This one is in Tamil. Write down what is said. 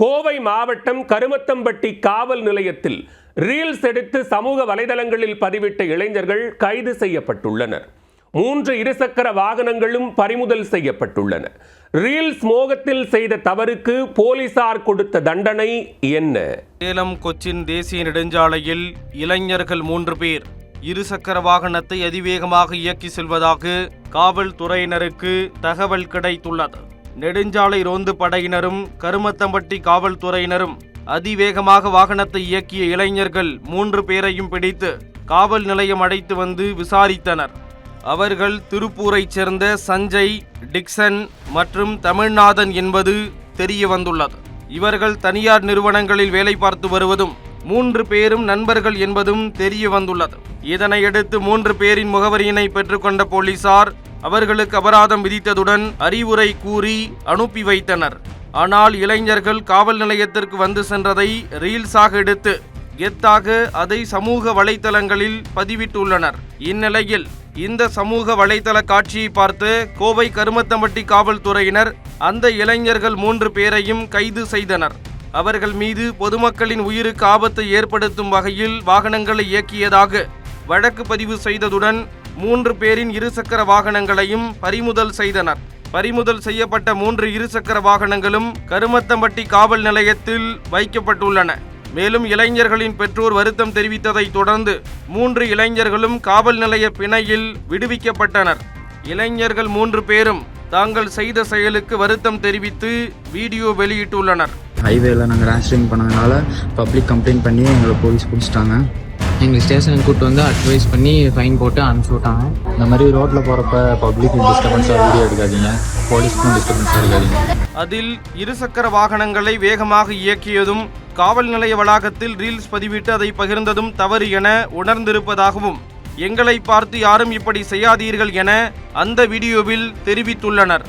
கோவை மாவட்டம் கருமத்தம்பட்டி காவல் நிலையத்தில் ரீல்ஸ் எடுத்து சமூக வலைதளங்களில் பதிவிட்ட இளைஞர்கள் கைது செய்யப்பட்டுள்ளனர். மூன்று இருசக்கர வாகனங்களும் பறிமுதல் செய்யப்பட்டுள்ளன. ரீல்ஸ் மோகத்தில் செய்த தவறுக்கு போலீசார் கொடுத்த தண்டனை என்ன? சேலம் கொச்சின் தேசிய நெடுஞ்சாலையில் இளைஞர்கள் மூன்று பேர் இருசக்கர வாகனத்தை அதிவேகமாக இயக்கி செல்வதாக காவல்துறையினருக்கு தகவல் கிடைத்துள்ளது. நெடுஞ்சாலை ரோந்து படையினரும் கருமத்தம்பட்டி காவல்துறையினரும் அதிவேகமாக வாகனத்தை இயக்கிய இளைஞர்கள் மூன்று பேரையும் பிடித்து காவல் நிலையம் அடைத்து வந்து விசாரித்தனர். அவர்கள் திருப்பூரைச் சேர்ந்த சஞ்சய் டிக்சன் மற்றும் தமிழ்நாதன் என்பது தெரிய வந்துள்ளது. இவர்கள் தனியார் நிறுவனங்களில் வேலை பார்த்து வருவதும் மூன்று பேரும் நண்பர்கள் என்பதும் தெரிய வந்துள்ளது. இதனையடுத்து மூன்று பேரின் முகவரியினை பெற்றுக்கொண்ட போலீசார் அவர்களுக்கு அபராதம் விதித்ததுடன் அறிவுரை கூறி அனுப்பி வைத்தனர். ஆனால் இளைஞர்கள் காவல் நிலையத்திற்கு வந்து சென்றதை ரீல்ஸாக எடுத்து கெத்தாக அதை சமூக வலைத்தளங்களில் பதிவிட்டுள்ளனர். இந்நிலையில் இந்த சமூக வலைதள காட்சியை பார்த்து கோவை கருமத்தம்பட்டி காவல்துறையினர் அந்த இளைஞர்கள் மூன்று பேரையும் கைது செய்தனர். அவர்கள் மீது பொதுமக்களின் உயிருக்கு ஆபத்தை ஏற்படுத்தும் வகையில் வாகனங்களை இயக்கியதாக வழக்கு பதிவு செய்ததுடன் மூன்று பேரின் இருசக்கர வாகனங்களையும் பறிமுதல் செய்தனர். பறிமுதல் செய்யப்பட்ட மூன்று இருசக்கர வாகனங்களும் கருமத்தம்பட்டி காவல் நிலையத்தில் வைக்கப்பட்டுள்ளன. மேலும் இளைஞர்களின் பெற்றோர் வருத்தம் தெரிவித்ததை தொடர்ந்து மூன்று இளைஞர்களும் காவல் நிலைய பிணையில் விடுவிக்கப்பட்டனர். இளைஞர்கள் மூன்று பேரும் தாங்கள் செய்த செயலுக்கு வருத்தம் தெரிவித்து வீடியோ வெளியிட்டுள்ளனர். ஹைவேல நாங்கள் ரேஷிங் பண்ணதுனால பப்ளிக் கம்ப்ளைண்ட் பண்ணி எங்களை போலீஸ் பிடிச்சிட்டாங்க. எங்கள் ஸ்டேஷனுக்கு கூப்பிட்டு வந்து அட்வைஸ் பண்ணி ஃபைன் போட்டு அனுப்பிச்சி விட்டாங்க. இந்த மாதிரி ரோட்டில் போகிறப்ப பப்ளிக் டிஸ்டர்பன்ஸாக வீடியோ எடுக்காதீங்க. போலீஸ்க்கும் டிஸ்டர்பன்ஸாக இருக்காதீங்க. அதில் இருசக்கர வாகனங்களை வேகமாக இயக்கியதும் காவல் நிலைய வளாகத்தில் ரீல்ஸ் பதிவிட்டு அதை பகிர்ந்ததும் தவறு என உணர்ந்திருப்பதாகவும் எங்களை பார்த்து யாரும் இப்படி செய்யாதீர்கள் என அந்த வீடியோவில் தெரிவித்துள்ளனர்.